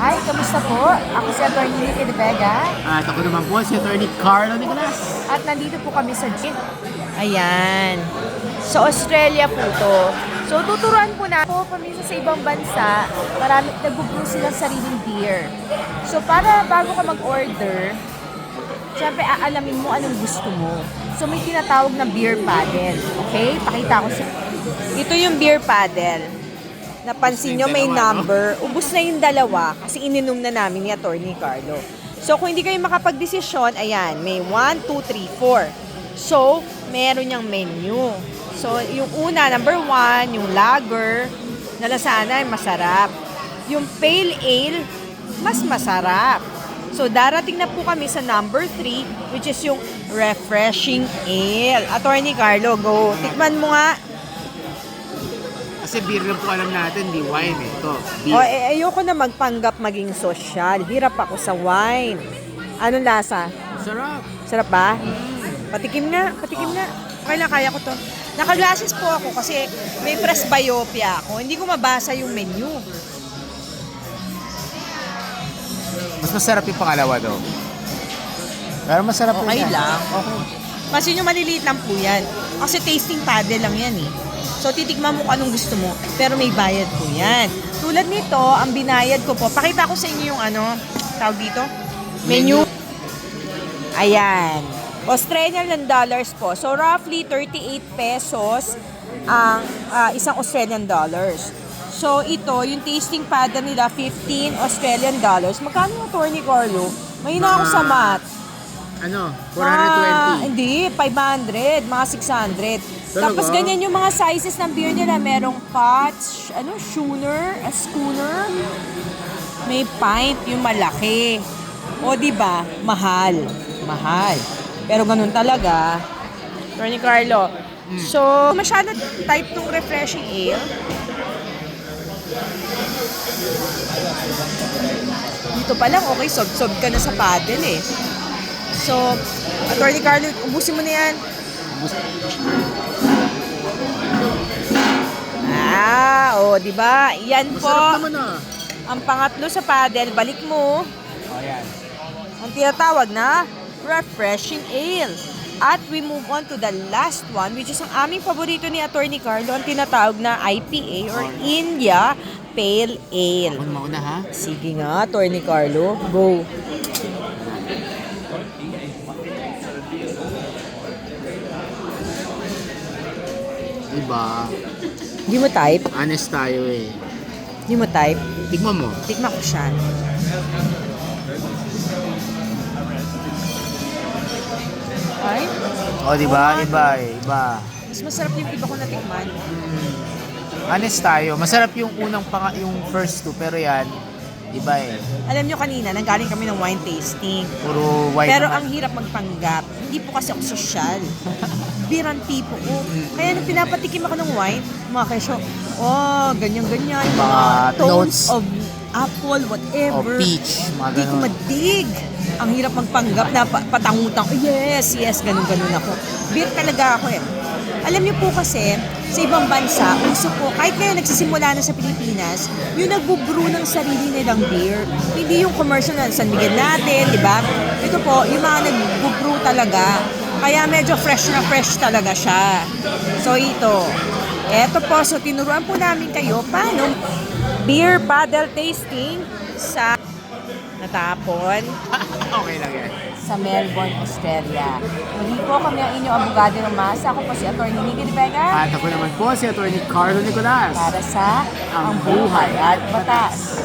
Hi, kamusta po? Ako si Atty. Nicky De Vega At ako naman po si Attorney Carlo Nicolas. at nandito po kami sa gym. Ayan. Sa Australia po to. So, tuturuan po na po kami sa ibang bansa. Marami, nag-brew silang sariling beer. So, para bago ka mag-order, syempre aalamin mo anong gusto mo. So, may tinatawag na beer paddle. Okay? Pakita ko sa... Ito yung beer paddle. Napansin nyo may Yung dalawa, no? number. Ubus na yung dalawa kasi ininom na namin ni Attorney Carlo. So, kung hindi kayo makapag-desisyon, ayan, may 1, 2, 3, 4. So, meron niyang menu. So, yung una, number 1, yung lager, nalasana, masarap. Yung pale ale, mas masarap. So, darating na po kami sa number 3, which is yung refreshing ale. Attorney Carlo, go. Tikman mo nga. Kasi beer lang po alam natin, di wine eh. Ito, beer. eh, ayoko na magpanggap maging sosyal. Hirap ako sa wine. Anong lasa? Sarap. Sarap ba? Patikim nga, patikim nga. Okay lang, kaya ko to. Naka-glasses po ako kasi may presbyopia ako. Hindi ko mabasa yung menu. Mas masarap yung pangalawa daw. Pero masarap Okay rin yan. lang. Okay. Kasi yung maliliit lang po yan. Kasi tasting paddle lang yan eh. So, titikman mo kung anong gusto mo. Pero may bayad po yan. Tulad nito, ang binayad ko po. Pakita ko sa inyo yung ano, tawag dito? Menu. Ayan. Australian dollars po. So, roughly 38 pesos ang ah, isang Australian dollars. So, ito, yung tasting paddle nila, 15 Australian dollars. Magkano yung Attorney Carlo? Mahina ako sa math. Ano? Ah, 420. hindi, 500, mga 600. Talaga? Tapos ganyan yung mga sizes ng beer nila. Merong pot, sh- ano, schooner, a schooner. May pint, yung malaki. O, di ba Mahal. Mahal. Pero ganun talaga. Tony Carlo. So, masyado type tong refreshing ale. Dito pa lang, okay, sob-sob ka na sa paddle eh. So, Attorney Carlo, ubusin mo na yan. Ah, oh, di ba? Yan po. Masarap naman ah. Ang pangatlo sa paddle, balik mo. Oh, yan. Ang tinatawag na refreshing ale. At we move on to the last one, which is ang aming paborito ni Attorney Carlo, ang tinatawag na IPA or India Pale Ale. Ako na mauna ha. Sige nga, Attorney Carlo. Go. Diba? Hindi mo type? Honest tayo eh. Hindi mo type? Tignan mo. Tikma ko siya. Ay, Oh, diba? Iba eh. Iba. mas masarap yung iba ko natikman. Honest tayo. Masarap yung unang pang yung first two. Pero yan, iba eh. Alam nyo kanina, nanggaling kami ng wine tasting. Puro white Pero naman. ang hirap magpanggap. Hindi po kasi ako sosyal. Biran tipo ko. Kaya nung pinapatikim ako ng wine, mga kesyo, oh, ganyan-ganyan. Mga, tones notes. of apple, O whatever. peach. Mga Hindi ko ganun. madig. Ang hirap magpanggap na pa- patangutang. Oh, yes, yes, ganun-ganun ako. Beer talaga ako eh. Alam niyo po kasi, sa ibang bansa, uso po, kahit ngayon nagsisimula na sa Pilipinas, yung nagbubrew ng sarili nilang beer. Hindi yung commercial na San Miguel natin, di ba? Ito po, yung mga nagbubrew talaga. Kaya medyo fresh na fresh talaga siya. So ito, eto po, so tinuruan po namin kayo paano beer paddle tasting sa natapon okay lang yan. sa Melbourne, Australia. Muli po kami ang inyong abogado ng masa. Ako po si Atty. De Vega At ako naman po si Attorney Carlo Nicolas. para sa Ang Buhay at Batas.